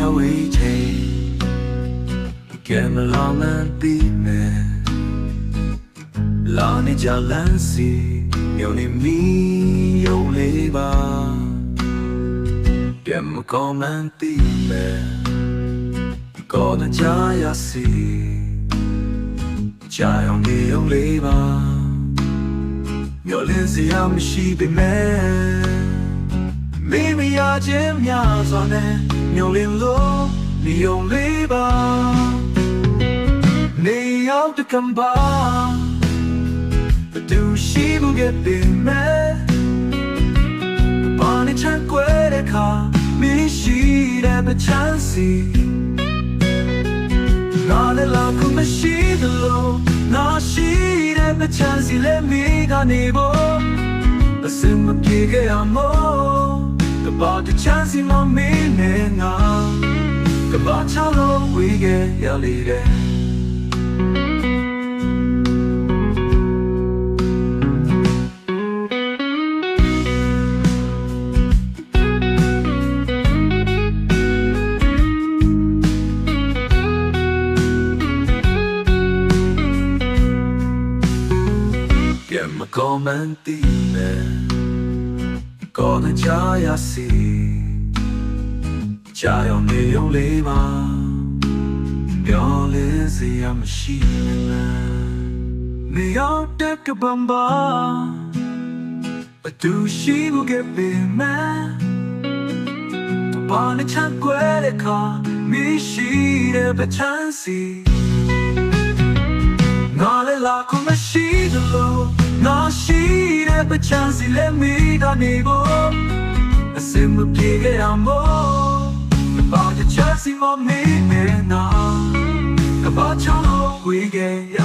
ချဝေးချိန်ကဲမလာမန်ပြီးမယ်လာနေကြလန်းစီမြုံနေမီယုံလေးပါကဲမကောင်းမန်ပြီးမယ်ကောင်းကြရစီကြာအောင်ဒီယုံလေးပါမျောလင်းစရာမရှိပေမဲ့ မိမရခြင်းများစွာနဲ့မြို့လင်းလို့နေယုံလေးပါနေရောက်တကံပါဘသူရှိမှုကပြမဲ့ဘာနဲ့ချန်ကွဲတဲ့ခါမရှိတဲ့ပချမ်းစီနားလည်းလာခုမရှိသလိုနာရှိတဲ့ပချမ်းစီလည်းမိကနေဖို့အစင်မပြေခဲ့ရမို့ ကဘာချလို့ဝေးခဲ့ရလေတဲ့ que me comentime con el chaya si chaya me yo le ba yo le si am shi na me yo de ke bamba but do she will get be man to ba ne chan kwe de ka mi shi de ba chan si ငါလည်းလာခုမရှိသလိုငါရှိတဲ့ပချမ်းစီလည်းမိကနေဖို့အစင်မပြေခဲ့ရမို့ကဘာချချစီ မမေးနေနာကဘာချလို့ဝေးခဲ့ရ